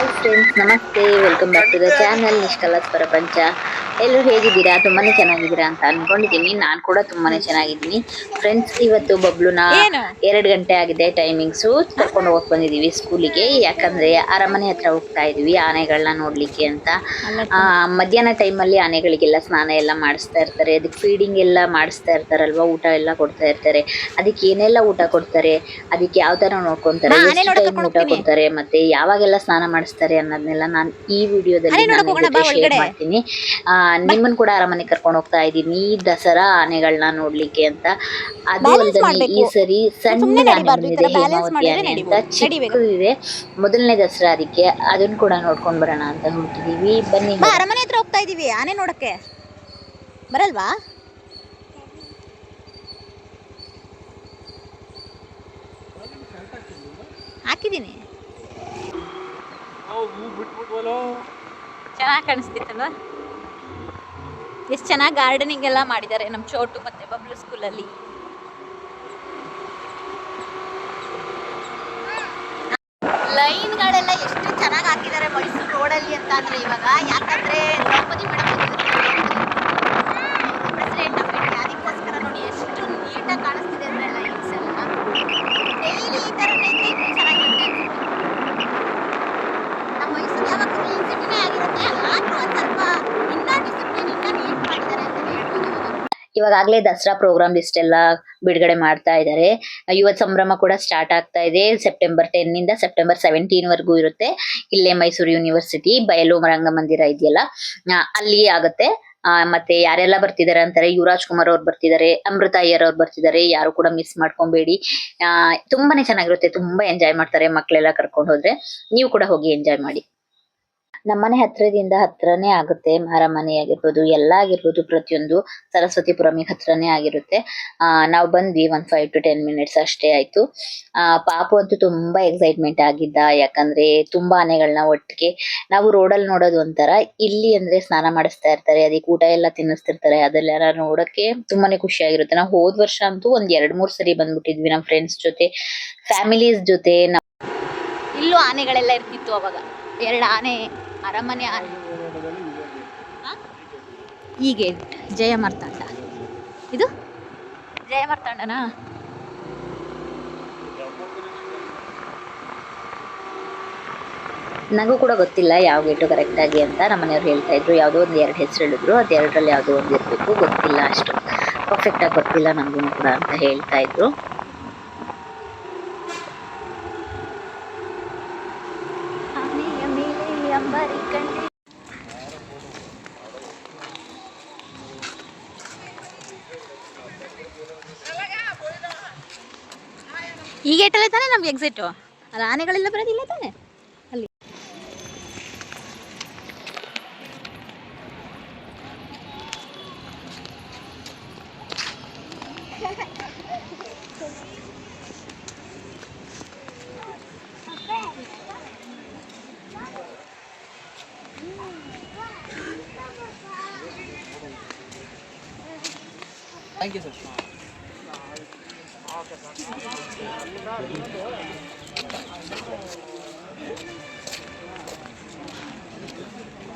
Hi friends ನಮಸ್ತೆ welcome back to the channel ನಿಷ್ಕಲತ್ ಪ್ರಪಂಚ ಎಲ್ಲರೂ ಹೇಗಿದ್ದೀರಾ? ತುಂಬಾನೇ ಚೆನ್ನಾಗಿದ್ದೀರಾ ಅಂತ ಅನ್ಕೊಂಡಿದ್ದೀನಿ. ನಾನು ಕೂಡ ತುಂಬಾನೇ ಚೆನ್ನಾಗಿದ್ದೀನಿ. ಫ್ರೆಂಡ್ಸ್ ಇವತ್ತು ಬಬ್ಲುನ ಎರಡ್ ಗಂಟೆ ಆಗಿದೆ ಟೈಮಿಂಗ್ಸ್ ಕರ್ಕೊಂಡು ಹೋಗಕ್ ಬಂದಿದೀವಿ ಸ್ಕೂಲಿಗೆ. ಯಾಕಂದ್ರೆ ಅರಮನೆ ಹತ್ರ ಹೋಗ್ತಾ ಇದೀವಿ ಆನೆಗಳನ್ನ ನೋಡ್ಲಿಕ್ಕೆ ಅಂತ. ಆ, ಮಧ್ಯಾಹ್ನ ಟೈಮಲ್ಲಿ ಆನೆಗಳಿಗೆಲ್ಲ ಸ್ನಾನ ಎಲ್ಲ ಮಾಡಿಸ್ತಾ ಇರ್ತಾರೆ. ಅದಕ್ಕೆ ಫೀಡಿಂಗ್ ಎಲ್ಲ ಮಾಡಿಸ್ತಾ ಇರ್ತಾರಲ್ವಾ? ಊಟ ಎಲ್ಲ ಕೊಡ್ತಾ ಇರ್ತಾರೆ. ಅದಕ್ಕೆ ಏನೆಲ್ಲ ಊಟ ಕೊಡ್ತಾರೆ? ಅದಕ್ಕೆ ಯಾವ ತರ ನೋಡ್ಕೊಂತಾರೆ? ಎಷ್ಟು ಊಟ. ಕೊಡ್ತಾರೆ? ಮತ್ತೆ ಯಾವಾಗೆಲ್ಲ ಸ್ನಾನ ಮಾಡಿಸ್ತಾರೆ ಅನ್ನೋದನ್ನೆಲ್ಲ ನಾನು ಈ ವಿಡಿಯೋದಲ್ಲಿ ನೋಡಕ್ ಶೇರ್ ಮಾಡ್ತೀನಿ. ಆ, ನಿಮ್ಮನ್ ಕೂಡ ಅರಮನೆ ಕರ್ಕೊಂಡು ಹೋಗ್ತಾ ಇದ್ದೀನಿ ದಸರಾ ಆನೆಗಳನ್ನ ನೋಡ್ಲಿಕ್ಕೆ ಅಂತ. ಅದು ಅಲ್ಲದೆ ಈ ಸರಿ ಸಣ್ಣ ಆನೆ ನಡಿಬಾರ್ದು, ಈ ತರ ಬಂದಿದೆ ಹೇಮಾವತಿ ಮಾಡಿದ್ರೆ ಆನೆ ಅಂತ ನಡಿಬೋದು. ನಡಿಬೇಕು. ಮೊದಲನೇ ದಸರಾ ಅದಕ್ಕೆ ಅದನ್ನ ಕೂಡ ನೋಡ್ಕೊಂಡ್ ಬರೋಣ ಅಂತ ಹೊರಟಿದೀವಿ. ಬನ್ನಿ ಅರಮನೆ ಹತ್ರ ಹೋಗ್ತಾ ಇದೀವಿ ಆನೆ ನೋಡಕ್ಕೆ. ಬರಲ್ವಾ? ಹಾಕಿದ್ದೀನಿ. ಚೆನ್ನಾಗಿ ಕಾಣಿಸ್ತಿತ್ತಲ್ವಾ? ಎಷ್ಟು ಚೆನ್ನಾಗಿ ಗಾರ್ಡನಿಂಗ್ ಎಲ್ಲ ಮಾಡಿದ್ದಾರೆ ನಮ್ಮ ಚೋಟು ಮತ್ತೆ ಬಬ್ಲು ಸ್ಕೂಲಲ್ಲಿ ಲೈನ್ಗಳೆಲ್ಲ ಎಷ್ಟು ಚೆನ್ನಾಗಿ ಹಾಕಿದ್ದಾರೆ ಮೈಸೂರು ರೋಡಲ್ಲಿ ಅಂತ ಅಂದ್ರೆ ಇವಾಗ. ಯಾಕಂದ್ರೆ Draupadi madam president of India ಅದಕ್ಕೋಸ್ಕರ ನೋಡಿ ಎಷ್ಟು ನೀಟಾಗಿ ಕಾಣಿಸ್ತಿದೆ ಅಂದ್ರೆ ಲೈನ್ಸ್ ಎಲ್ಲ ಡೈಲಿ ಈ ಥರನೇ ಇದ್ರೆ ಇನ್ನೂ ಚೆನ್ನಾಗಿರುತ್ತೆ ಅನ್ಸುತ್ತೆ ನಮ್ಮ ಮೈಸೂರು ಯಾವಾಗ ಕ್ಲೀನ್ ಸಿಟಿನೇ ಆಗಿರುತ್ತೆ ಆದ್ರೂ ಒಂದು ಸ್ವಲ್ಪ ಇನ್ನೂ ಡಿಸಿಪ್ಲಿನ್ ಇನ್ನೂ ನೀಟ್ ಮಾಡಿದ್ದಾರೆ ಅಂತ ಹೇಳ್ಬೋದು ಇವಾಗ ಇವಾಗಲೇ ದಸರಾ ಪ್ರೋಗ್ರಾಮ್ ಲಿಸ್ಟ್ ಎಲ್ಲ ಬಿಡುಗಡೆ ಮಾಡ್ತಾ ಇದ್ದಾರೆ ಯುವತ್ ಸಂಭ್ರಮ ಕೂಡ ಸ್ಟಾರ್ಟ್ ಆಗ್ತಾ ಇದೆ. ಸೆಪ್ಟೆಂಬರ್ ಟೆನ್ ಇಂದ ಸೆಪ್ಟೆಂಬರ್ ಸೆವೆಂಟೀನ್ ವರೆಗೂ ಇರುತ್ತೆ. ಇಲ್ಲೇ ಮೈಸೂರು ಯೂನಿವರ್ಸಿಟಿ ಬಯಲು ರಂಗಮಂದಿರ ಇದೆಯಲ್ಲ ಅಲ್ಲಿ ಆಗುತ್ತೆ. ಮತ್ತೆ ಯಾರೆಲ್ಲ ಬರ್ತಿದ್ದಾರೆ ಅಂತಾರೆ, ಯುವರಾಜ್ ಕುಮಾರ್ ಅವ್ರು ಬರ್ತಿದ್ದಾರೆ ಅಮೃತ ಅಯ್ಯರ್ ಅವ್ರು ಬರ್ತಿದ್ದಾರೆ ಯಾರು ಕೂಡ ಮಿಸ್ ಮಾಡ್ಕೊಬೇಡಿ. ತುಂಬಾನೇ ಚೆನ್ನಾಗಿರುತ್ತೆ, ತುಂಬಾ ಎಂಜಾಯ್ ಮಾಡ್ತಾರೆ ಮಕ್ಕಳೆಲ್ಲ ಕರ್ಕೊಂಡು ಹೋದ್ರೆ. ನೀವು ಕೂಡ ಹೋಗಿ ಎಂಜಾಯ್ ಮಾಡಿ. ನಮ್ಮನೆ ಹತ್ರದಿಂದ ಹತ್ರನೇ ಆಗುತ್ತೆ, ಅರಮನೆ ಆಗಿರ್ಬೋದು, ಎಲ್ಲ ಆಗಿರ್ಬೋದು, ಪ್ರತಿಯೊಂದು ಸರಸ್ವತಿಪುರಮಿಗೆ ಹತ್ರನೇ ಆಗಿರುತ್ತೆ. ನಾವು ಬಂದ್ವಿ ಒಂದ್ ಫೈವ್ ಟು ಟೆನ್ ಮಿನಿಟ್ಸ್ ಅಷ್ಟೇ ಆಯ್ತು. ಪಾಪು ಅಂತೂ ತುಂಬಾ ಎಕ್ಸೈಟ್ಮೆಂಟ್ ಆಗಿದ್ದ, ಯಾಕಂದ್ರೆ ತುಂಬಾ ಆನೆಗಳನ್ನ ಒಟ್ಟಿಗೆ ನಾವು ರೋಡಲ್ಲಿ ನೋಡೋದು ಒಂಥರ, ಇಲ್ಲಿ ಅಂದ್ರೆ ಸ್ನಾನ ಮಾಡಿಸ್ತಾ ಇರ್ತಾರೆ, ಅದಕ್ಕೆ ಊಟ ಎಲ್ಲ ತಿನ್ನಿಸ್ತಿರ್ತಾರೆ ಅದೆಲ್ಲ ನೋಡಕ್ಕೆ ತುಂಬಾನೇ ಖುಷಿ ಆಗಿರುತ್ತೆ. ನಾವು ಹೋದ ವರ್ಷ ಅಂತೂ ಒಂದ್ ಎರಡ್ ಮೂರ್ ಸರಿ ಬಂದ್ಬಿಟ್ಟಿದ್ವಿ ನಮ್ಮ ಫ್ರೆಂಡ್ಸ್ ಜೊತೆ ಫ್ಯಾಮಿಲೀಸ್ ಜೊತೆ ಇಲ್ಲೂ ಆನೆಗಳೆಲ್ಲ ಇರ್ತಿತ್ತು ಅವಾಗ. ಎರಡು ಆನೆ ಅರಮನೆ? ಈ ಗೇಟ್ ಜಯ ಮಾರ್ತಾಂಡ. ಇದು? ಜಯ ಮಾರ್ತಾಂಡನಾ? ನನಗೂ ಕೂಡ ಗೊತ್ತಿಲ್ಲ ಯಾವ ಗೇಟು ಕರೆಕ್ಟಾಗಿ ಅಂತ ನಮ್ಮ ಮನೆಯವ್ರು ಹೇಳ್ತಾ ಇದ್ರು. ಯಾವುದೋ ಒಂದು ಎರಡು ಹೆಸರು ಹೇಳಿದ್ರು. ಅದು ಎರಡರಲ್ಲಿ ಯಾವುದೋ ಒಂದು ಇರಬೇಕು. ಗೊತ್ತಿಲ್ಲ ಅಷ್ಟು. ಪರ್ಫೆಕ್ಟಾಗಿ ಗೊತ್ತಿಲ್ಲ ನಮಗೂ ಕೂಡ ಅಂತ ಹೇಳ್ತಾ ಇದ್ರು ಆನೆಯ ಮೇಲೆ ಅಂಬಾರಿ ಕಂಡೆ ಈ ಗೇಟಲ್ಲೇ ತಾನೇ ನಮ್ಗೆ ಎಕ್ಸಿಟು ಅಲ್ಲ ಆನೆಗಳೆಲ್ಲ ಬರೋದಿಲ್ಲ ತಾನೇ ಅಲ್ಲಿ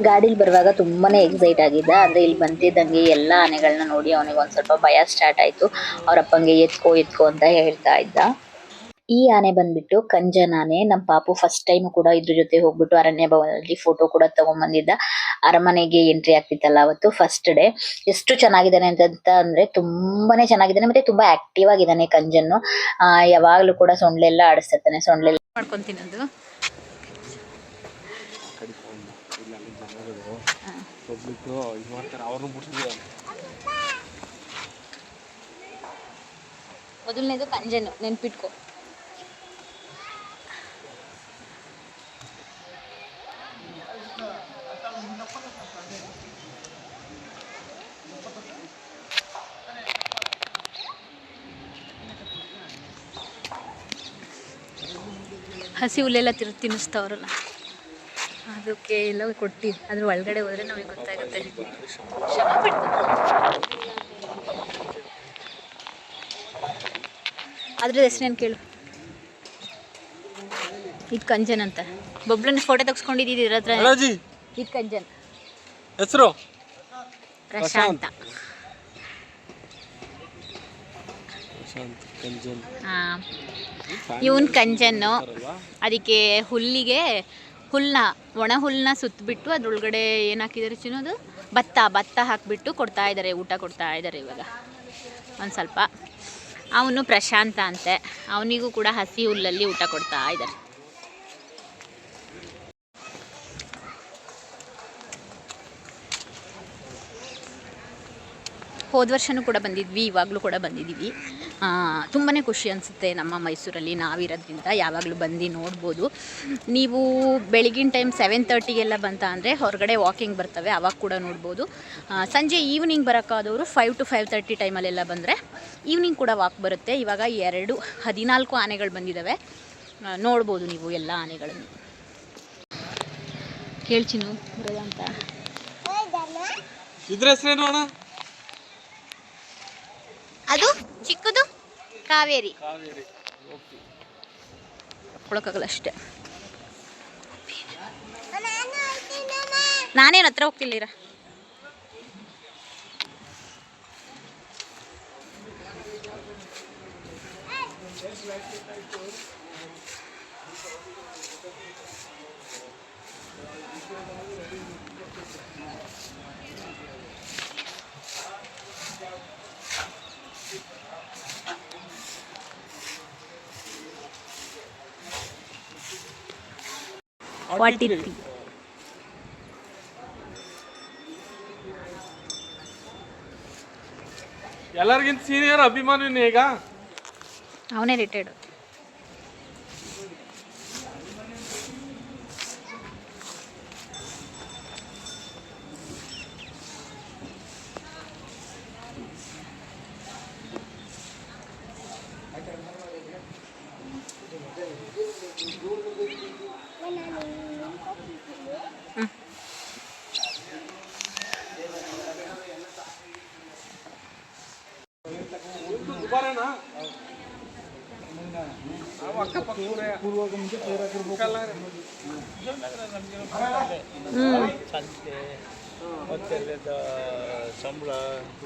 ಗಾಡಿಲಿ ಬರುವಾಗ ತುಂಬಾನೇ ಎಕ್ಸೈಟ್ ಆಗಿದ್ದ. ಅಂದ್ರೆ ಇಲ್ಲಿ ಬಂದಿದ್ದಂಗೆ ಎಲ್ಲ ಆನೆಗಳನ್ನ ನೋಡಿ ಅವನಿಗೆ ಒಂದ್ ಸ್ವಲ್ಪ ಭಯ ಸ್ಟಾರ್ಟ್ ಆಯ್ತು. ಅವ್ರ ಅಪ್ಪಂಗೆ ಎತ್ಕೋ ಎತ್ಕೋ ಅಂತ ಹೇಳ್ತಾ ಇದ್ದ. ಈ ಆನೆ ಬಂದ್ಬಿಟ್ಟು ಕಂಜನ ಆನೆ. ನಮ್ಮ ಪಾಪು ಫಸ್ಟ್ ಟೈಮ್ ಕೂಡ ಇದ್ರ ಜೊತೆ ಹೋಗ್ಬಿಟ್ಟು ಅರಣ್ಯ ಭವನದಲ್ಲಿ ಫೋಟೋ ಕೂಡ ತಗೊಂಡ್ಬಂದಿದ್ದ ಅರಮನೆಗೆ ಎಂಟ್ರಿ ಆಗ್ತಿತ್ತಲ್ಲ ಅವತ್ತು ಫಸ್ಟ್ ಡೇ ಎಷ್ಟು ಚೆನ್ನಾಗಿದ್ದಾನೆ ಅಂತ ಅಂದ್ರೆ ತುಂಬಾನೇ ಚೆನ್ನಾಗಿದ್ದಾನೆ. ಮತ್ತೆ ತುಂಬಾ ಆಕ್ಟಿವ್ ಆಗಿದ್ದಾನೆ ಕಂಜನ್ನು. ಆ, ಯಾವಾಗ್ಲೂ ಕೂಡ ಸೊಂಡ್ಲೆಲ್ಲ ಆಡಿಸ್ತಿರ್ತಾನೆ. ಸೊಂಡ್ಲೆಲ್ಲ ಮಾಡ್ಕೊಂತೀನಿ ಅದು ಪಬ್ಲಿಕ್ಕು ಇದು ಮಾಡ್ತಾರೆ ಅವ್ರನ್ನ ಬಿಡ್ಸಿದ್ರು ಮೊದಲನೇದು ಕಂಜನು ನೆನ್ಪಿಟ್ಕೊ. ಹಸಿ ಹುಲ್ಲೆಲ್ಲ ತಿರು ತಿನ್ನಿಸ್ತಾವ್ರಲ್ಲ ಅದಕ್ಕೆ ಎಲ್ಲ ಕೊಟ್ಟು ಅದ್ರ ಒಳಗಡೆ ಹೋದ್ರೆ ನಮಗೆ ಗೊತ್ತಾಗುತ್ತೆ. ಅದ್ರ ಹೆಸರೇನು ಕೇಳು? ಇದು ಕಂಜನ್ ಅಂತ. ಬೊಬ್ಳನ ಫೋಟೋ ತೆಗ್ಸ್ಕೊಂಡಿದ್ದೀರ ಹತ್ರ? ಇದು ಕಂಜನ್. ಹೆಸರು? ಪ್ರಶಾಂತ. ಪ್ರಶಾಂತ್. ಹಾಂ. ಇವನ್ ಕಂಜನ್ನು ಅದಕ್ಕೆ ಹುಲ್ಲಿಗೆ ಹುಲ್ಲನ್ನ ಒಣ ಹುಲ್ಲನ್ನ ಸುತ್ತಬಿಟ್ಟು ಅದ್ರೊಳಗಡೆ ಏನು ಹಾಕಿದ್ದಾರೆ ಚಿನ್ನೋದು ಭತ್ತ ಭತ್ತ ಹಾಕಿಬಿಟ್ಟು ಕೊಡ್ತಾ ಇದ್ದಾರೆ ಊಟ ಕೊಡ್ತಾ ಇದ್ದಾರೆ ಇವಾಗ. ಒಂದು ಸ್ವಲ್ಪ. ಅವನು ಪ್ರಶಾಂತ ಅಂತೆ. ಅವನಿಗೂ ಕೂಡ ಹಸಿ ಹುಲ್ಲಲ್ಲಿ ಊಟ ಕೊಡ್ತಾ ಇದ್ದಾರೆ ಹೋದ ವರ್ಷನೂ ಕೂಡ ಬಂದಿದ್ವಿ ಇವಾಗಲೂ ಕೂಡ ಬಂದಿದ್ದೀವಿ. ತುಂಬಾ ಖುಷಿ ಅನಿಸುತ್ತೆ ನಮ್ಮ ಮೈಸೂರಲ್ಲಿ ನಾವಿರೋದ್ರಿಂದ ಯಾವಾಗಲೂ ಬಂದು ನೋಡ್ಬೋದು. ನೀವು ಬೆಳಗಿನ ಟೈಮ್ ಸೆವೆನ್ ತರ್ಟಿಗೆಲ್ಲ ಬಂತ ಅಂದರೆ ಹೊರಗಡೆ ವಾಕಿಂಗ್ ಬರ್ತವೆ ಅವಾಗ ಕೂಡ ನೋಡ್ಬೋದು. ಸಂಜೆ ಈವ್ನಿಂಗ್ ಬರೋಕ್ಕಾದವರು ಫೈವ್ ಟು ಫೈವ್ ತರ್ಟಿ ಟೈಮಲ್ಲೆಲ್ಲ ಬಂದರೆ ಈವ್ನಿಂಗ್ ಕೂಡ ವಾಕ್ ಬರುತ್ತೆ. ಇವಾಗ ಎರಡು ಹದಿನಾಲ್ಕು ಆನೆಗಳು ಬಂದಿದ್ದಾವೆ ನೋಡ್ಬೋದು ನೀವು ಎಲ್ಲ ಆನೆಗಳನ್ನು. ಕೇಳ್ತೀನಿ ಬರೋದಂತ ಇದ್ರ ಹೆಸರೇನು ಅಣ್ಣ? ಅದು ಚಿಕ್ಕದು ಕಾವೇರಿ. ಕೊಡೋಕ್ಕಾಗಲ್ಲ ಅಷ್ಟೇ. ನಾನೇನು ಹತ್ರ ಹೋಗ್ತಿಲ್ಲಿರ ಫಾರ್ಟಿ ತ್ರೀ ಎಲ್ಲರಿಗಿಂತ ಸೀನಿಯರ್ ಅಭಿಮಾನಿ ಈಗ? ಅವನೇ ರಿಟೈರ್ಡ್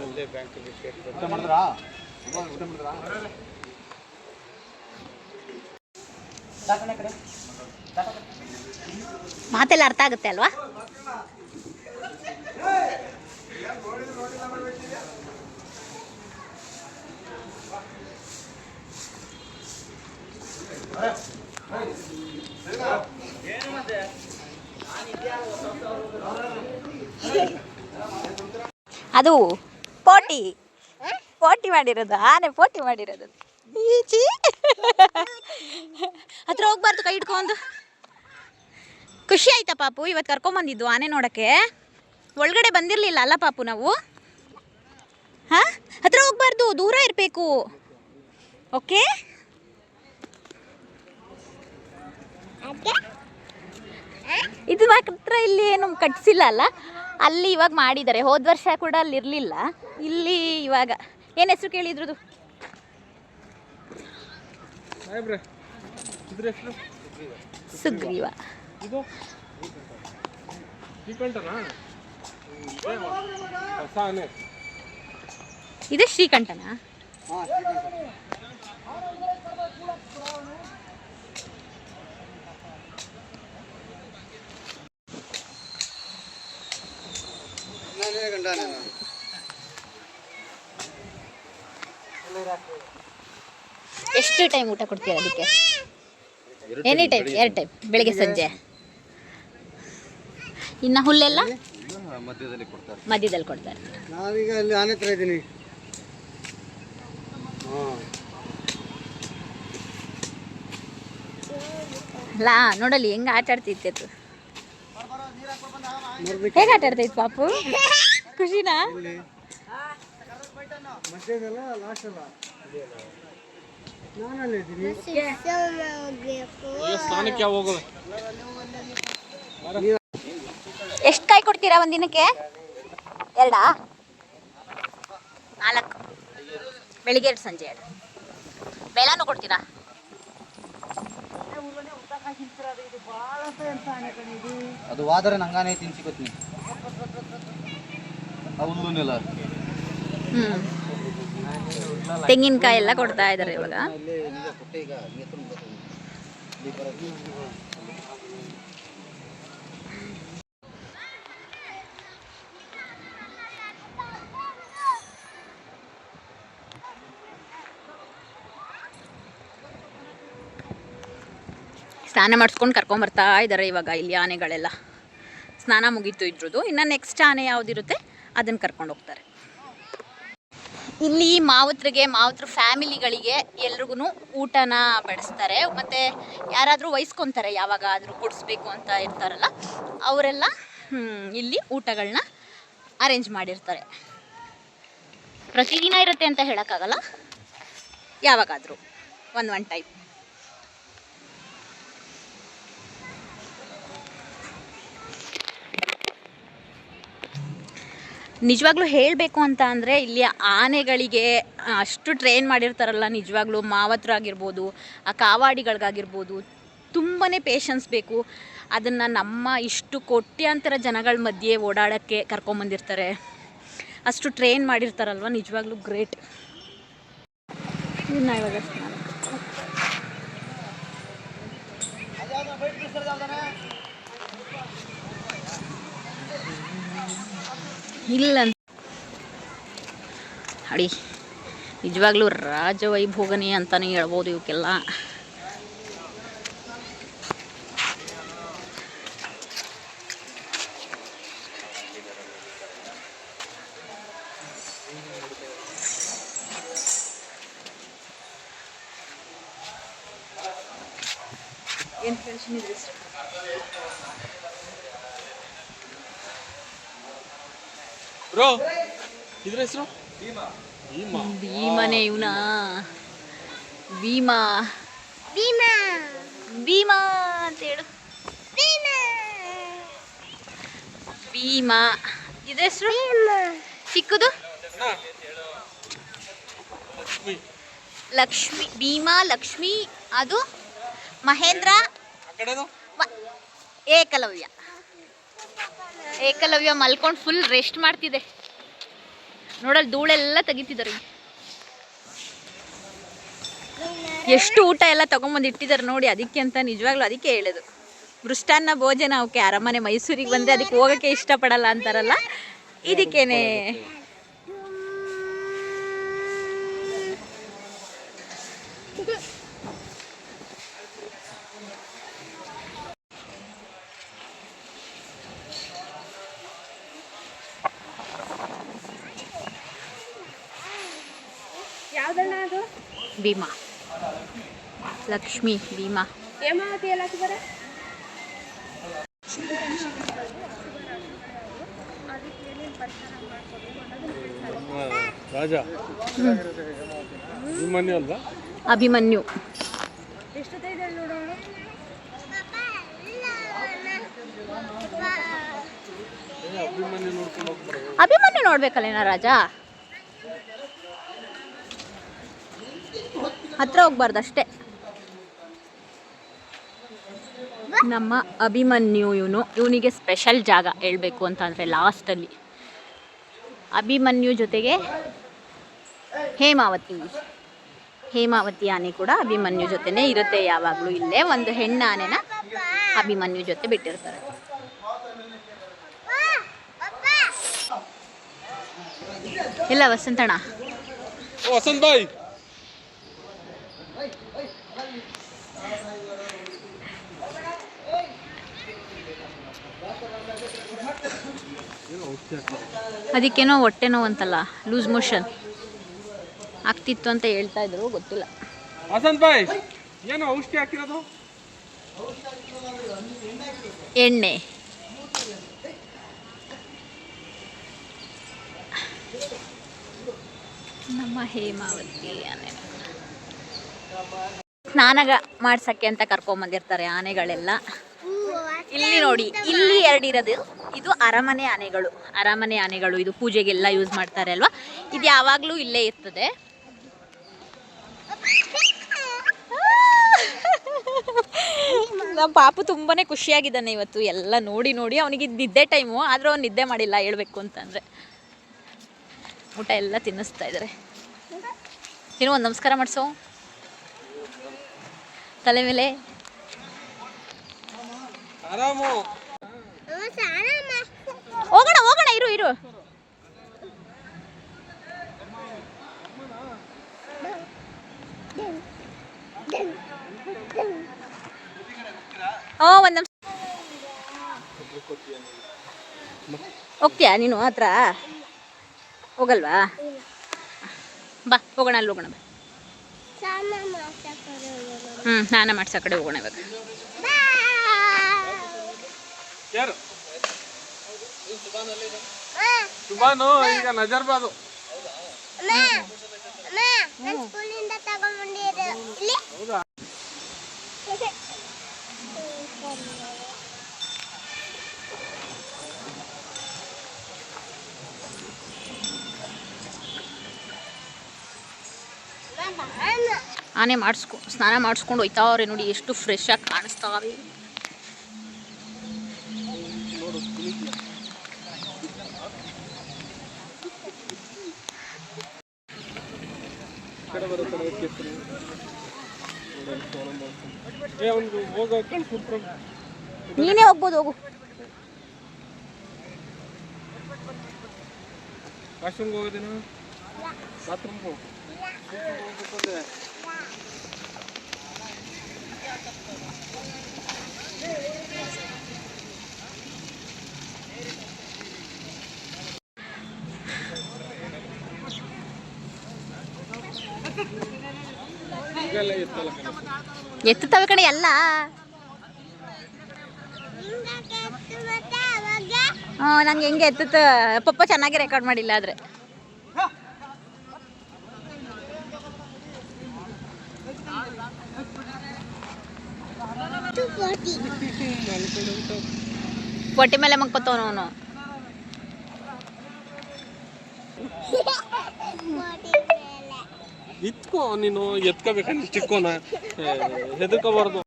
ಅಲ್ಲೇ ಬ್ಯಾಂಕಲ್ಲಿ ಕೇಳ್ತಾರೆ ಮಾತೆಲ್ಲ ಅರ್ಥ ಆಗುತ್ತೆ ಅಲ್ವಾ? ಅದು ಪೋಟಿ ಪೋಟಿ ಮಾಡಿರೋದು ಆನೆ ಪೋಟಿ ಮಾಡಿರೋದು. ಈಚಿ. ಹತ್ರ ಹೋಗ್ಬಾರ್ದು ಕೈ ಇಟ್ಕೊಂಡು ಖುಷಿ ಆಯ್ತಾ ಪಾಪು ಇವತ್ತು ಕರ್ಕೊಂಬಂದಿದ್ದು ಆನೆ ನೋಡೋಕ್ಕೆ? ಒಳಗಡೆ ಬಂದಿರಲಿಲ್ಲ ಅಲ್ಲ ಪಾಪು ನಾವು? ಹಾಂ? ಹತ್ರ ಹೋಗ್ಬಾರ್ದು ದೂರ ಇರಬೇಕು. ಓಕೆ? ಇದು ಮಾತ್ರ ಇಲ್ಲಿ ಏನು ಕಟ್ಸಿಲ್ಲ ಅಲ್ಲ? ಅಲ್ಲಿ ಇವಾಗ ಮಾಡಿದ್ದಾರೆ. ಹೋದ ವರ್ಷ ಕೂಡ ಅಲ್ಲಿ ಇರಲಿಲ್ಲ. ಇಲ್ಲಿ ಇವಾಗ. ಏನು ಹೆಸರು ಕೇಳಿದ್ರದು ಸುಗ್ರೀವ. ಇದು? ಶ್ರೀಕಂಠನಾ? ಎಷ್ಟು ಟೈಮ್ ಊಟ ಕೊಡ್ತೀರಾ ಅದಕ್ಕೆ? ಎನಿ ಟೈಮ್ ಎರಡು ಟೈಮ್ ಬೆಳಿಗ್ಗೆ ಸಂಜೆ. ಇನ್ನು ಹುಲ್ಲೆಲ್ಲ ಮಧ್ಯದಲ್ಲಿ ಕೊಡ್ತಾರೆ. ಮಧ್ಯದಲ್ಲಿ ಕೊಡ್ತಾರೆ. ನಾವೀಗ ಅಲ್ಲಿ ಆನೆ ಹತ್ರ ಇದ್ದೀನಿ. ಅಲ್ಲ ನೋಡಲ್ಲಿ ಹೆಂಗೆ ಆಟ ಆಡ್ತಿತ್ತು ಹೇಗೆ ಆಟ ಆಡ್ತೈತೆ ಪಾಪು? ಖುಷಿನಾ? ಎಷ್ಟ್ ಕಾಯಿ ಕೊಡ್ತೀರಾ ಒಂದಿನಕ್ಕೆ ಎರಡಾ? ನಾಲ್ಕು. ಬೆಳಿಗ್ಗೆ ಎರಡು ಸಂಜೆ ಎರಡು. ಬೆಲಾನು ಕೊಡ್ತೀರಾ? ಅದು ವಾದರೆ ನಂಗಾನೇ ತಿನ್ಸಿಕೊತ್ನಿ ಹುಲ್ಲು ನೆಲ. ತೆಂಗಿನಕಾಯಿ ಎಲ್ಲ ಕೊಡ್ತಾ ಇದ್ದಾರೆ ಇವಾಗ ಇಲ್ಲೇ ಈಗ ಕೊಟ್ಟೆ ಈಗ ಹಿಂಗೆ ಎತ್ಕೊಂಡು ಬರ್ತೀನಿ. ಇಲ್ಲಿ ಬರೋದು. ಸ್ನಾನ ಮಾಡಿಸ್ಕೊಂಡು ಕರ್ಕೊಂಬರ್ತಾ ಇದ್ದಾರೆ ಇವಾಗ ಇಲ್ಲಿ ಆನೆಗಳೆಲ್ಲ. ಸ್ನಾನ ಮುಗೀತು ಇದ್ರದ್ದು ಇನ್ನು ನೆಕ್ಸ್ಟ್ ಆನೆ ಯಾವುದಿರುತ್ತೆ ಅದನ್ನು ಕರ್ಕೊಂಡು ಹೋಗ್ತಾರೆ. ಇಲ್ಲಿ ಮಾವುತ್ರಿಗೆ, ಮಾವುತ್ರ ಫ್ಯಾಮಿಲಿಗಳಿಗೆ ಎಲ್ರಿಗೂ ಊಟನ ಬಡಿಸ್ತಾರೆ. ಮತ್ತು ಯಾರಾದರೂ ವಹಿಸ್ಕೊತಾರೆ ಯಾವಾಗಾದರೂ ಕೊಡಿಸ್ಬೇಕು ಅಂತ ಇರ್ತಾರಲ್ಲ, ಅವರೆಲ್ಲ ಇಲ್ಲಿ ಊಟಗಳನ್ನ ಅರೇಂಜ್ ಮಾಡಿರ್ತಾರೆ. ಪ್ರತಿದಿನ ಇರುತ್ತೆ ಅಂತ ಹೇಳೋಕ್ಕಾಗಲ್ಲ? ಯಾವಾಗಾದರೂ, ಒಂದು ಒನ್ ಟೈಪ್ ನಿಜವಾಗ್ಲೂ ಹೇಳಬೇಕು ಅಂತ ಅಂದರೆ ಇಲ್ಲಿ ಆನೆಗಳಿಗೆ ಅಷ್ಟು ಟ್ರೈನ್ ಮಾಡಿರ್ತಾರಲ್ಲ ನಿಜವಾಗ್ಲೂ ಮಾವತ್ರಾಗಿರ್ಬೋದು, ಆ, ಕಾವಾಡಿಗಳಿಗಾಗಿರ್ಬೋದು ತುಂಬಾ ಪೇಷನ್ಸ್ ಬೇಕು. ಅದನ್ನು ನಮ್ಮ ಇಷ್ಟು ಕೋಟ್ಯಾಂತರ ಜನಗಳ ಮಧ್ಯೆ ಓಡಾಡೋಕ್ಕೆ ಕರ್ಕೊಂಬಂದಿರ್ತಾರೆ ಅಷ್ಟು ಟ್ರೈನ್ ಮಾಡಿರ್ತಾರಲ್ವ, ನಿಜವಾಗ್ಲೂ ಗ್ರೇಟ್ ಇನ್ನು ಇವಾಗ ಇಲ್ಲ ಅಡಿ ನಿಜವಾಗ್ಲೂ ರಾಜವೈಭೋಗನೇ ಅಂತಲೇ ಹೇಳ್ಬೋದು ಇವಕ್ಕೆಲ್ಲ ಏನು ಹೇಳ್ತೀನಿ ಬ್ರೋ ಇದ್ರ ಹೆಸರು? ಭೀಮಾ. ಭೀಮನೇ ಇವನ. ಭೀಮಾ. ಭೀಮಾ. ಭೀಮಾ. ಅಂತ ಹೇಳು. ಭೀಮಾ. ಇದ್ರ ಹೆಸರು? ಚಿಕ್ಕದು? ಲಕ್ಷ್ಮಿ. ಲಕ್ಷ್ಮಿ. ಭೀಮಾ ಲಕ್ಷ್ಮಿ ಅದು ಮಹೇಂದ್ರ. ಏಕಲವ್ಯ. ಏಕಲವ್ಯ ಮಲ್ಕೊಂಡು ಫುಲ್ ರೆಸ್ಟ್ ಮಾಡ್ತಿದೆ. ನೋಡಲ್ ಧೂಳೆಲ್ಲ ತೆಗಿತಿದ್ದಾರೆ. ಎಷ್ಟು ಊಟ ಎಲ್ಲ ತಗೊಂಬಂದು ಇಟ್ಟಿದ್ದಾರೆ ನೋಡಿ, ಅದಕ್ಕೆ ಅಂತ ನಿಜವಾಗ್ಲೂ ಅದಕ್ಕೆ ಹೇಳೋದು. ಮೃಷ್ಟಾನ್ನ ಭೋಜನ ಅವಕ್ಕೆ ಅರಮನೆ ಮೈಸೂರಿಗೆ ಬಂದರೆ ಅದಕ್ಕೆ ಹೋಗೋಕ್ಕೆ ಇಷ್ಟಪಡಲ್ಲ ಅಂತಾರಲ್ಲ, ಇದಕ್ಕೇನೆ ಯಾವ್ದಣ್ಣ ಅದು ಭೀಮಾ. ಲಕ್ಷ್ಮಿ ಭೀಮಾ. ಹೇಮಾವತಿ ಎಲ್ಲ ಬರ? ರಾಜ ಅಲ್ವಾ? ಅಭಿಮನ್ಯು. ಅಭಿಮನ್ಯು ಅಭಿಮನ್ಯು ನೋಡ್ಬೇಕಲ್ಲೇನ ರಾಜ? ಹತ್ರ ಹೋಗ್ಬಾರ್ದು ಅಷ್ಟೇ ನಮ್ಮ ಅಭಿಮನ್ಯು ಇವನು, ಇವನಿಗೆ ಸ್ಪೆಷಲ್ ಜಾಗ ಹೇಳ್ಬೇಕು ಅಂತಂದರೆ ಲಾಸ್ಟಲ್ಲಿ ಅಭಿಮನ್ಯು ಜೊತೆಗೆ ಹೇಮಾವತಿ. ಹೇಮಾವತಿ ಆನೆ ಕೂಡ ಅಭಿಮನ್ಯು ಜೊತೆನೇ ಇರುತ್ತೆ, ಯಾವಾಗಲೂ ಇಲ್ಲೇ ಒಂದು ಹೆಣ್ಣು ಆನೆನ ಅಭಿಮನ್ಯು ಜೊತೆ ಬಿಟ್ಟಿರ್ತಾರೆ. ಇಲ್ಲ ವಸಂತಣ್ಣ? ವಸಂತ ಅದಕ್ಕೇನೋ ಹೊಟ್ಟೆ ನೋವು ಅಂತಲ್ಲ ಲೂಸ್ ಮೋಷನ್ ಆಗ್ತಿತ್ತು ಅಂತ ಹೇಳ್ತಾ ಇದ್ರು ಗೊತ್ತಿಲ್ಲ. ವಸಂತ್ ಬಾಯ್ ಏನು ಔಷಧಿ ಹಾಕಿರೋದು? ಎಣ್ಣೆ. ನಮ್ಮ ಹೇಮಾವತಿ ಆನೆ ಸ್ನಾನ ಮಾಡ್ಸಕ್ಕೆ ಅಂತ ಕರ್ಕೊಂಬಂದಿರ್ತಾರೆ ಆನೆಗಳೆಲ್ಲ. ಇಲ್ಲಿ ನೋಡಿ, ಇಲ್ಲಿ ಎರಡಿರೋದು ಇದು ಅರಮನೆ ಆನೆಗಳು. ಅರಮನೆ ಆನೆಗಳು ಇದು ಪೂಜೆಗೆಲ್ಲ ಯೂಸ್ ಮಾಡ್ತಾರೆ ಅಲ್ವಾ? ಇದು ಯಾವಾಗಲೂ ಇಲ್ಲೇ ಇರ್ತದೆ. ನಮ್ಮ ಪಾಪು ತುಂಬಾನೇ ಖುಷಿಯಾಗಿದ್ದಾನೆ ಇವತ್ತು. ಎಲ್ಲ ನೋಡಿ ನೋಡಿ. ಅವನಿಗೆ ನಿದ್ದೆ ಟೈಮು ಆದರೂ ಅವ್ನು ನಿದ್ದೆ ಮಾಡಿಲ್ಲ, ಹೇಳ್ಬೇಕು ಅಂತಂದರೆ. ಊಟ ಎಲ್ಲ ತಿನ್ನಿಸ್ತಾ ಇದ್ದಾರೆ ಏನೋ ಒಂದು ನಮಸ್ಕಾರ ಮಾಡಿಸೋ. ತಲೆ ಮೇಲೆ. ಆರಾಮು. ಹೋಗೋಣ ಹೋಗೋಣ ಇರು ಇರು. ಓ ಒಂದು ನಿಮಿಷ. ಹೋಗ್ತೀಯಾ ನೀನು ಹತ್ರ? ಹೋಗಲ್ವಾ? ಬಾ ಹೋಗೋಣ ಅಲ್ಲಿ ಹೋಗೋಣ ಬಾ. ಹ್ಞೂ ಸ್ನಾನ ಮಾಡ್ಸೋ ಕಡೆ ಹೋಗೋಣ ಇವಾಗ. ಸುಬಾನು ಈಗ ನಜರ್ ಬಾದು ಹೌದಾ? ಆನೆ ಮಾಡಿಸ್ಕೊ, ಸ್ನಾನ ಮಾಡಿಸ್ಕೊಂಡು ಹೋಯ್ತಾವ್ರೆ ನೋಡಿ, ಎಷ್ಟು ಫ್ರೆಶ್ ಆಗಿ ಕಾಣಿಸ್ತಾವೆ ನೀನೇ ಹೋಗ್ಬೋದು, ಹೋಗು. ವಾಶ್ರೂಮ್ಗೆ ಹೋಗೋದೇನು? ಬಾತ್ರೂಮ್ಗೆ ಹೋಗು. ಎತ್ತುತ್ತವೆ ಕಣೆ ಎಲ್ಲ. ಹ್ಞೂ ನಂಗೆ ಹೆಂಗೆ ಎತ್ತುತ್ತ ಪಪ್ಪ ಚೆನ್ನಾಗಿ ರೆಕಾರ್ಡ್ ಮಾಡಿಲ್ಲ ಆದರೆ. ಹೊಟ್ಟೆ ಮೇಲೆ ಮಕ್ಕೋತವನು ಅವನು ಇತ್ಕೋ ನೀನು ಎತ್ಕೋಬೇಕಂದ್ರೆ ಚಿಕ್ಕೋನ. ಹೆದರ್ಕೋಬಾರ್ದು.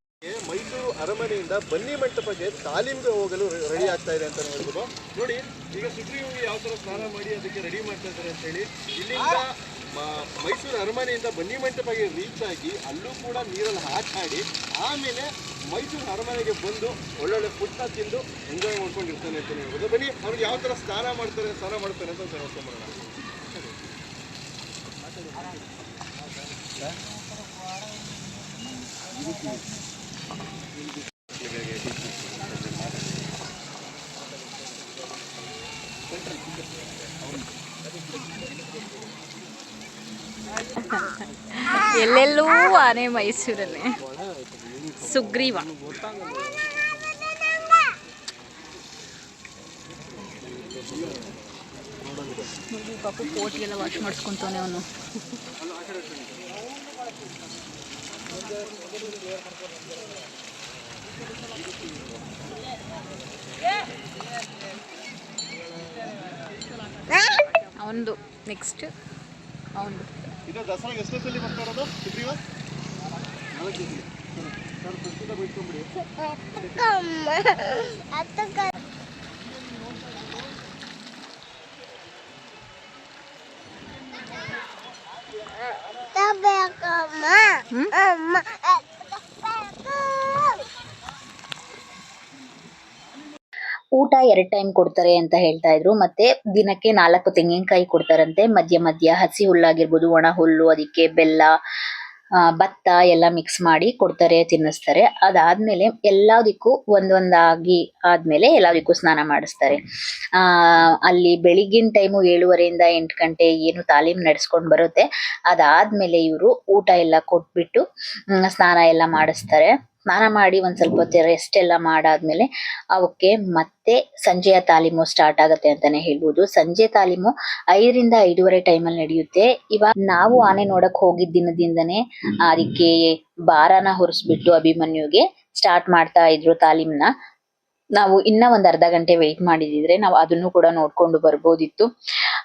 ಮೈಸೂರು ಅರಮನೆಯಿಂದ ಬನ್ನಿ ಮಂಟಪಕ್ಕೆ ತಾಲೀಮ್ಗೆ ಹೋಗಲು ರೆಡಿ ಆಗ್ತಾ ಇದೆ ಅಂತ ಹೇಳ್ಬೋದು. ನೋಡಿ ಈಗ ಸುಗ್ರೀವಿಗೆ ಯಾವ ತರ ಸ್ನಾನ ಮಾಡಿ ಅದಕ್ಕೆ ರೆಡಿ ಮಾಡ್ತಾ ಇದ್ದಾರೆ ಅಂತ ಹೇಳಿ ಇಲ್ಲಿಂದ ಮೈಸೂರು ಅರಮನೆಯಿಂದ ಬನ್ನಿ ಮಂಟಪಗೆ ರೀಚ್ ಆಗಿ ಅಲ್ಲೂ ಕೂಡ ನೀರಲ್ಲಿ ಆಟ ಆಡಿ ಆಮೇಲೆ ಮೈಸೂರು ಅರಮನೆಗೆ ಬಂದು ಒಳ್ಳೊಳ್ಳೆ ಫುಡ್ನ ತಿಂದು ಎಂಜಾಯ್ ಮಾಡ್ಕೊಂಡಿರ್ತಾನೆ ಅಂತ ಹೇಳ್ಬೋದು. ಬನ್ನಿ ಅವ್ರಿಗೆ ಯಾವ ಥರ ಸ್ನಾನ ಮಾಡ್ತಾರೆ ಸ್ನಾನ ಮಾಡ್ತಾರೆ ಅಂತ ನೋಡ್ಕೊಂಬರೋಣ ಎಲ್ಲೆಲ್ಲೂ ಆನೆ ಮೈಸೂರಲ್ಲಿ. ಸುಗ್ರೀವ. ನೋಡಿ ಪಾಪು ಕೋಟಿ ಎಲ್ಲ ವಾಶ್ ಮಾಡಿಸ್ಕೊಂತಾನೆ ಅವನು. ಅವನದು ನೆಕ್ಸ್ಟ್ ಅವನದು ಇದು ದಸರಾಗೆ ಎಷ್ಟೇ ಸಲ ಬರ್ತಾ ಇರೋದು ಸುಗ್ರೀವ? ನಾಲ್ಕು ಸಲ. ಬಿಟ್ಕೊಂಡ್ಬಿಡಿ ಎರಡ್ ಟೈಮ್ ಕೊಡ್ತಾರೆ ಅಂತ ಹೇಳ್ತಾ ಇದ್ರು. ಮತ್ತೆ ದಿನಕ್ಕೆ ನಾಲ್ಕು ತೆಂಗಿನಕಾಯಿ ಕೊಡ್ತಾರಂತೆ. ಮಧ್ಯ ಮಧ್ಯ ಹಸಿ ಹುಲ್ಲಾಗಿರ್ಬೋದು, ಒಣ ಹುಲ್ಲು, ಅದಕ್ಕೆ ಬೆಲ್ಲ ಭತ್ತ ಎಲ್ಲ ಮಿಕ್ಸ್ ಮಾಡಿ ಕೊಡ್ತಾರೆ, ತಿನ್ನಿಸ್ತಾರೆ. ಅದಾದ್ಮೇಲೆ ಎಲ್ಲದಕ್ಕೂ ಒಂದೊಂದಾಗಿ ಆದ್ಮೇಲೆ ಎಲ್ಲದಕ್ಕೂ ಸ್ನಾನ ಮಾಡಿಸ್ತಾರೆ. ಆ, ಅಲ್ಲಿ ಬೆಳಿಗ್ಗಿನ ಟೈಮು ಏಳುವರೆಯಿಂದ ಎಂಟು ಗಂಟೆ ಏನು ತಾಲೀಮ್ ನಡೆಸ್ಕೊಂಡು ಬರುತ್ತೆ. ಅದಾದ್ಮೇಲೆ ಇವರು ಊಟ ಎಲ್ಲ ಕೊಟ್ಬಿಟ್ಟು ಸ್ನಾನ ಎಲ್ಲ ಮಾಡಿಸ್ತಾರೆ. ಸ್ನಾನ ಮಾಡಿ ಒಂದ್ ಸ್ವಲ್ಪ ಹೊತ್ತು ರೆಸ್ಟ್ ಎಲ್ಲ ಮಾಡಾದ್ಮೇಲೆ ಅವಕ್ಕೆ ಮತ್ತೆ ಸಂಜೆಯ ತಾಲೀಮು ಸ್ಟಾರ್ಟ್ ಆಗತ್ತೆ ಅಂತಾನೆ ಹೇಳ್ಬೋದು. ಸಂಜೆ ತಾಲೀಮು ಐದರಿಂದ ಐದೂವರೆ ಟೈಮಲ್ಲಿ ನಡೆಯುತ್ತೆ. ಇವಾಗ ನಾವು ಆನೆ ನೋಡಕ್ ಹೋಗಿದ್ದ ದಿನದಿಂದನೇ ಅದಕ್ಕೆ ಭಾರನ ಹೊರಿಸ್ಬಿಟ್ಟು ಅಭಿಮನ್ಯುಗೆ ಸ್ಟಾರ್ಟ್ ಮಾಡ್ತಾ ಇದ್ರು ತಾಲೀಮ್ನ. ನಾವು ಇನ್ನ ಒಂದ್ ಅರ್ಧ ಗಂಟೆ ವೆಯ್ಟ್ ಮಾಡಿದಿದ್ರೆ ನಾವು ಅದನ್ನು ಕೂಡ ನೋಡ್ಕೊಂಡು ಬರ್ಬೋದಿತ್ತು.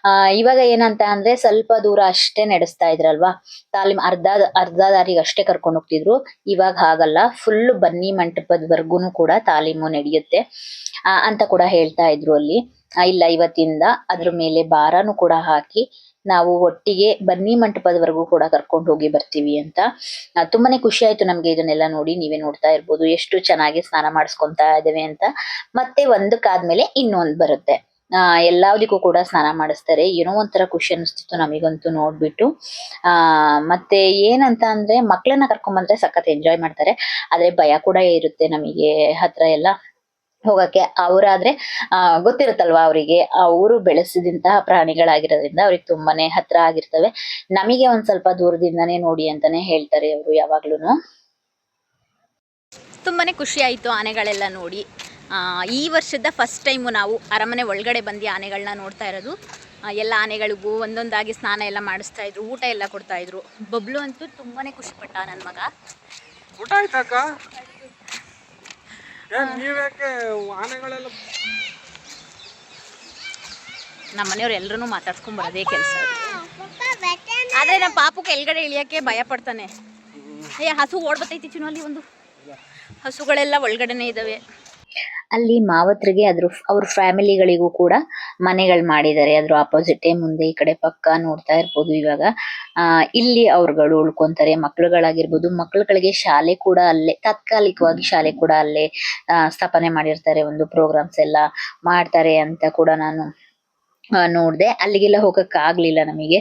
ಆ, ಇವಾಗ ಏನಂತ ಅಂದ್ರೆ ಸ್ವಲ್ಪ ದೂರ ಅಷ್ಟೇ ನಡೆಸ್ತಾ ಇದ್ರಲ್ವಾ? ತಾಲೀಮ್ ಅರ್ಧ ಅರ್ಧ ದಾರಿಗೆ ಅಷ್ಟೇ ಕರ್ಕೊಂಡು ಹೋಗ್ತಿದ್ರು. ಇವಾಗ ಹಾಗಲ್ಲ. ಫುಲ್ ಬನ್ನಿ ಮಂಟಪದವರೆಗೂ ಕೂಡ ತಾಲೀಮು ನಡೆಯುತ್ತೆ. ಅಂತ ಕೂಡ ಹೇಳ್ತಾ ಇದ್ರು ಅಲ್ಲಿ. ಇಲ್ಲ ಇವತ್ತಿಂದ ಅದ್ರ ಮೇಲೆ ಭಾರನು ಕೂಡ ಹಾಕಿ ನಾವು ಒಟ್ಟಿಗೆ ಬನ್ನಿ ಮಂಟಪದವರೆಗೂ ಕೂಡ ಕರ್ಕೊಂಡು ಹೋಗಿ ಬರ್ತೀವಿ ಅಂತ. ತುಂಬಾನೇ ಖುಷಿ ಆಯ್ತು ನಮ್ಗೆ ಇದನ್ನೆಲ್ಲ ನೋಡಿ, ನೀವೇ ನೋಡ್ತಾ ಇರ್ಬೋದು ಎಷ್ಟು ಚೆನ್ನಾಗಿ ಸ್ನಾನ ಮಾಡಿಸ್ಕೊಂತಾ ಇದಾವೆ ಅಂತ. ಮತ್ತೆ ಒಂದಕ್ಕಾದ್ಮೇಲೆ ಇನ್ನೊಂದು ಬರುತ್ತೆ. ಆ ಎಲ್ಲದಕ್ಕೂ ಕೂಡ ಸ್ನಾನ ಮಾಡಿಸ್ತಾರೆ. ಏನೋ ಒಂಥರ ಖುಷಿ ಅನಿಸ್ತಿತ್ತು ನಮಗಂತೂ ನೋಡ್ಬಿಟ್ಟು. ಆ, ಮತ್ತೆ ಏನಂತ ಅಂದ್ರೆ ಮಕ್ಕಳನ್ನ ಕರ್ಕೊಂಡ್ ಬಂದ್ರೆ ಸಖತ್ ಎಂಜಾಯ್ ಮಾಡ್ತಾರೆ. ಆದ್ರೆ ಭಯ ಕೂಡ ಇರುತ್ತೆ ನಮಗೆ ಹತ್ರ ಎಲ್ಲ. ಹೋಗಕ್ಕೆ ಅವರಾದ್ರೆ ಆ ಗೊತ್ತಿರುತ್ತಲ್ವಾ ಅವರಿಗೆ? ಅವರು ಬೆಳೆಸಿದಂತಹ ಪ್ರಾಣಿಗಳಾಗಿರೋದ್ರಿಂದ ಅವ್ರಿಗೆ ತುಂಬಾನೇ ಹತ್ರ ಆಗಿರ್ತವೆ. ನಮಗೆ ಒಂದ್ ಸ್ವಲ್ಪ ದೂರದಿಂದನೇ ನೋಡಿ ಅಂತಾನೆ ಹೇಳ್ತಾರೆ ಅವರು ಯಾವಾಗ್ಲೂ ತುಂಬಾನೇ ಖುಷಿ ಆಯ್ತು ಆನೆಗಳೆಲ್ಲ ನೋಡಿ. ಆ, ಈ ವರ್ಷದ ಫಸ್ಟ್ ಟೈಮು ನಾವು ಅರಮನೆ ಒಳಗಡೆ ಬಂದು ಆನೆಗಳನ್ನ ನೋಡ್ತಾ ಇರೋದು. ಎಲ್ಲ ಆನೆಗಳಿಗೂ ಒಂದೊಂದಾಗಿ ಸ್ನಾನ ಎಲ್ಲ ಮಾಡಿಸ್ತಾ ಇದ್ರು ಊಟ ಎಲ್ಲ ಕೊಡ್ತಾ ಇದ್ರು. ಬಬ್ಲು ಅಂತೂ ಖುಷಿ ಖುಷಿಪಟ್ಟ ನನ್ನ ಮಗ. ಊಟ ಆಯ್ತಾ ನೀವ್ಯಾಕೆ ಆನೆಗಳೆಲ್ಲ ನಮ್ಮ ಮನೆಯವ್ರು ಎಲ್ಲರೂ ಮಾತಾಡ್ಸ್ಕೊಂಡ್ ಬರೋದೇ ಕೆಲಸ ಆದ್ರೆ ನಮ್ಮ ಪಾಪು ಕೆಳಗಡೆ ಇಳಿಯಕ್ಕೆ ಭಯ ಪಡ್ತಾನೆ. ಅಯ್ಯ ಹಸು ಓಡ್ಬತ್ತೈತಿ ಚಿನ್ನು ಅಲ್ಲಿ ಒಂದು. ಹಸುಗಳೆಲ್ಲ ಒಳಗಡೆನೆ ಇದ್ದಾವೆ ಅಲ್ಲಿ ಮಾವತ್ರಿಗೆ ಅದ್ರ ಅವ್ರ ಫ್ಯಾಮಿಲಿಗಳಿಗೂ ಕೂಡ ಮನೆಗಳು ಮಾಡಿದ್ದಾರೆ. ಅದ್ರ ಆಪೋಸಿಟೇ ಮುಂದೆ ಈ ಕಡೆ ಪಕ್ಕ ನೋಡ್ತಾ ಇರ್ಬೋದು ಇವಾಗ. ಆ, ಇಲ್ಲಿ ಅವ್ರುಗಳು ಉಳ್ಕೊಂತಾರೆ. ಮಕ್ಕಳುಗಳಾಗಿರ್ಬೋದು ಮಕ್ಕಳುಗಳಿಗೆ ಶಾಲೆ ಕೂಡ ಅಲ್ಲೇ, ತಾತ್ಕಾಲಿಕವಾಗಿ ಶಾಲೆ ಕೂಡ ಅಲ್ಲೇ ಅಹ್ ಸ್ಥಾಪನೆ ಮಾಡಿರ್ತಾರೆ. ಒಂದು ಪ್ರೋಗ್ರಾಮ್ಸ್ ಎಲ್ಲ ಮಾಡ್ತಾರೆ ಅಂತ ಕೂಡ ನಾನು ನೋಡಿದೆ. ಅಲ್ಲಿಗೆಲ್ಲ ಹೋಗಕ್ ಆಗ್ಲಿಲ್ಲ ನಮಗೆ.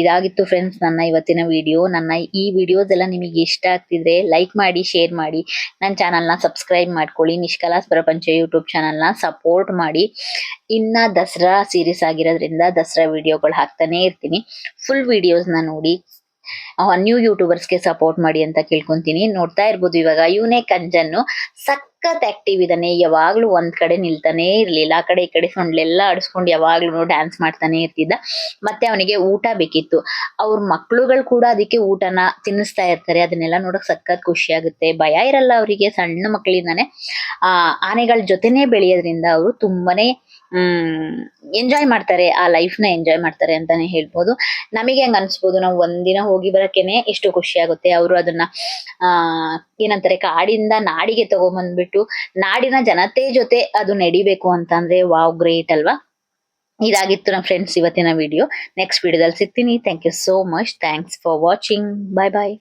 ಇದಾಗಿತ್ತು ಫ್ರೆಂಡ್ಸ್ ನನ್ನ ಇವತ್ತಿನ ವಿಡಿಯೋ ನನ್ನ ಈ ವಿಡಿಯೋಸ್ ಎಲ್ಲ ನಿಮಗೆ ಇಷ್ಟ ಆಗ್ತಿದ್ರೆ ಲೈಕ್ ಮಾಡಿ ಶೇರ್ ಮಾಡಿ. ನನ್ನ ಚಾನಲ್ನ ಸಬ್ಸ್ಕ್ರೈಬ್ ಮಾಡ್ಕೊಳ್ಳಿ. ನಿಷ್ಕಲಾಸ್ ಪ್ರಪಂಚ ಯೂಟ್ಯೂಬ್ ಚಾನಲ್ನ ಸಪೋರ್ಟ್ ಮಾಡಿ. ಇನ್ನ ದಸರಾ ಸೀರೀಸ್ ಆಗಿರೋದ್ರಿಂದ ದಸರಾ ವಿಡಿಯೋಗಳು ಹಾಕ್ತಾನೆ ಇರ್ತೀನಿ. ಫುಲ್ ವಿಡಿಯೋಸ್ನ ನೋಡಿ. ನ್ಯೂ ಯೂಟ್ಯೂಬರ್ಸ್ಗೆ ಸಪೋರ್ಟ್ ಮಾಡಿ ಅಂತ ಕೇಳ್ಕೊಂತೀನಿ. ನೋಡ್ತಾ ಇರ್ಬೋದು ಇವಾಗ. ಇವನೇ ಕಂಜನ್ನು. ಸಖತ್ ಆಕ್ಟಿವ್ ಇದ್ದಾನೆ ಯಾವಾಗ್ಲೂ ಒಂದ್ ಕಡೆ ನಿಲ್ತಾನೆ ಇರ್ಲಿಲ್ಲ. ಆ ಕಡೆ, ಈ ಕಡೆ ಸೊಂಡ್ಲೆಲ್ಲ ಆಡಿಸ್ಕೊಂಡು ಯಾವಾಗ್ಲೂ ಡ್ಯಾನ್ಸ್ ಮಾಡ್ತಾನೆ ಇರ್ತಿದ್ದ. ಮತ್ತೆ ಅವನಿಗೆ ಊಟ ಬೇಕಿತ್ತು. ಅವ್ರ ಮಕ್ಳುಗಳು ಕೂಡ ಅದಕ್ಕೆ ಊಟನ ತಿನ್ನಿಸ್ತಾ ಇರ್ತಾರೆ. ಅದನ್ನೆಲ್ಲ ನೋಡಕ್ ಸಖತ್ ಖುಷಿ ಆಗುತ್ತೆ. ಭಯ ಇರಲ್ಲ ಅವರಿಗೆ. ಸಣ್ಣ ಮಕ್ಕಳಿಂದಾನೆ ಆ, ಆನೆಗಳ ಜೊತೆನೆ ಬೆಳೆಯೋದ್ರಿಂದ ಅವರು ತುಂಬಾನೇ ಹ್ಮ್ ಎಂಜಾಯ್ ಮಾಡ್ತಾರೆ, ಆ ಲೈಫ್ನ ಎಂಜಾಯ್ ಮಾಡ್ತಾರೆ ಅಂತಾನೆ ಹೇಳ್ಬೋದು. ನಮಗೆ ಹೆಂಗ್ ಅನ್ಸ್ಬೋದು, ನಾವು ಒಂದಿನ ಹೋಗಿ ಬರಕ್ಕೇನೆ ಎಷ್ಟು ಖುಷಿ ಆಗುತ್ತೆ. ಅವರು ಅದನ್ನ, ಆ, ಏನಂತಾರೆ, ಕಾಡಿಂದ ನಾಡಿಗೆ ತಗೊಂಬಂದ್ಬಿಟ್ಟು, ನಾಡಿನ ಜನತೆ ಜೊತೆ ಅದು ನಡಿಬೇಕು ಅಂತಂದ್ರೆ ವಾವ್ ಗ್ರೇಟ್ ಅಲ್ವಾ? ಇದಾಗಿತ್ತು ನಮ್ಮ ಫ್ರೆಂಡ್ಸ್ ಇವತ್ತಿನ ವಿಡಿಯೋ ನೆಕ್ಸ್ಟ್ ವಿಡಿಯೋದಲ್ಲಿ ಸಿಗ್ತೀನಿ. Thank you so much thanks for watching bye bye